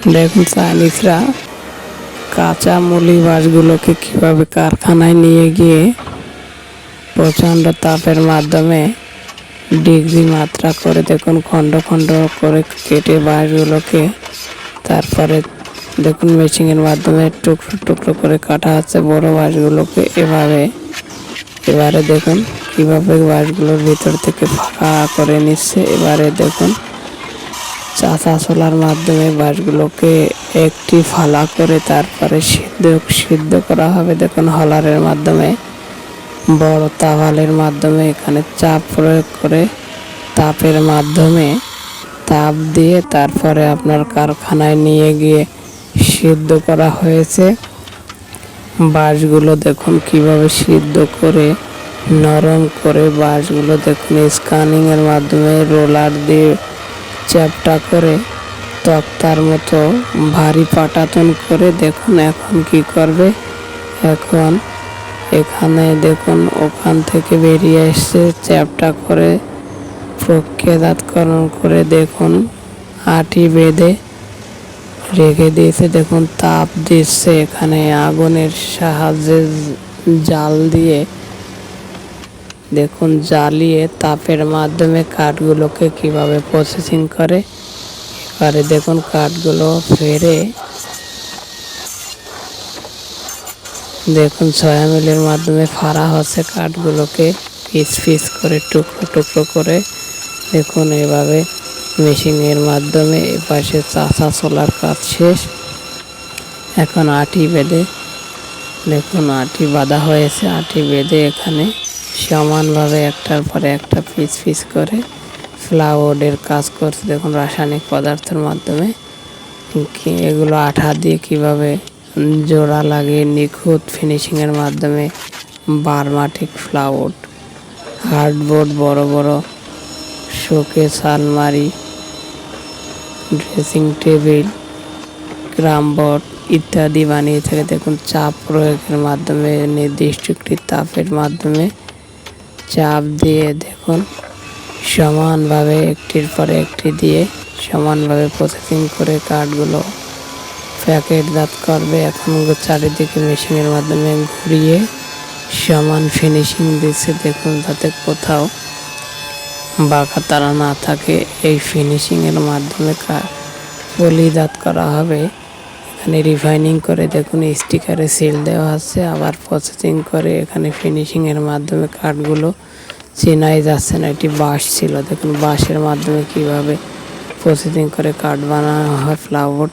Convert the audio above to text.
দেখুন চাইনিজরা কাঁচা মুলি বাঁশগুলোকে কীভাবে কারখানায় নিয়ে গিয়ে প্রচণ্ড তাপের মাধ্যমে ডিগ্রি মাত্রা করে দেখুন, খণ্ড খণ্ড করে কেটে বাঁশগুলোকে তারপরে দেখুন মেশিনের মাধ্যমে টুকরো টুকরো করে কাটা হচ্ছে। বড় বাঁশগুলোকে এভাবে, এবারে দেখুন কীভাবে বাঁশগুলোর ভিতর থেকে ফাঁকা করে নিচ্ছে। এবারে দেখুন চাচা চলার মাধ্যমে বাঁশগুলোকে একটি ফালা করে তারপরে সিদ্ধ সিদ্ধ করা হবে। দেখুন, হলারের মাধ্যমে, বড় তাওয়ালের মাধ্যমে, এখানে চাপ প্রয়োগ করে তাপের মাধ্যমে তাপ দিয়ে তারপরে আপনার কারখানায় নিয়ে গিয়ে সিদ্ধ করা হয়েছে। বাঁশগুলো দেখুন, কীভাবে সিদ্ধ করে, নরম করে বাঁশগুলো দেখুন স্ক্যানিংয়ের মাধ্যমে, রোলার দিয়ে চ্যাপটা করে তক্তার মতো ভারী পাটাতন করে দেখুন এখন কি করবে। এখন এখানে দেখুন ওখান থেকে বেরিয়ে এসছে। চ্যাপটা করে প্রক্রিয়াজাতকরণ করে দেখুন আটি বেঁধে রেখে দিয়েছে। দেখুন তাপ দিচ্ছে এখানে আগুনের সাহায্যে জাল দিয়ে দেখুন, জ্বালিয়ে তাপের মাধ্যমে কাঠগুলোকে কীভাবে প্রসেসিং করে। এবারে দেখুন, কাঠগুলো ফেরে দেখুন, ছয়া মিলের মাধ্যমে ফাড়া হচ্ছে কাঠগুলোকে পিস পিস করে, টুকরো টুকরো করে। দেখুন, এভাবে মেশিনের মাধ্যমে এপাশে চাষা চলার কাজ শেষ। এখন আটি বেঁধে, দেখুন, আটি বাঁধা হয়েছে, আটি বেঁধে এখানে সমানভাবে একটার পরে একটা পিস পিস করে ফ্লাওয়ার্ডের কাজ করছে। দেখুন, রাসায়নিক পদার্থের মাধ্যমে। এগুলো আঠা দিয়ে কীভাবে জোড়া লাগিয়ে নিখুঁত ফিনিশিংয়ের মাধ্যমে বারমাটিক ফ্লাওয়ার্ড হার্ডবোর্ড বড় বড় শোকেস আলমারি ড্রেসিং টেবিল ক্রামবোর্ড ইত্যাদি বানিয়ে থাকে। দেখুন, চাপ প্রয়োগের মাধ্যমে নির্দিষ্ট একটি তাপের মাধ্যমে চাপ দিয়ে দেখুন। সমানভাবে একটির পরে একটি দিয়ে সমানভাবে প্রসেসিং করে কাঠগুলো প্যাকেট দাঁত করবে। এখন চারিদিকে মেশিনের মাধ্যমে ঘুরিয়ে সমান ফিনিশিং দিচ্ছে। দেখুন তাতে কোথাও বাঁকা তারা না থাকে। এই ফিনিশিংয়ের মাধ্যমে পলি দাঁত করা হবে। এখানে রিফাইনিং করে দেখুন স্টিকারে সেল দেওয়া আছে। আবার প্রসেসিং করে এখানে ফিনিশিংয়ের মাধ্যমে কাঠগুলো চেনাই যাচ্ছে না এটি বাঁশ ছিল। দেখুন, বাঁশের মাধ্যমে কীভাবে প্রসেসিং করে কাঠ বানানো হয় ফ্লাওয়ার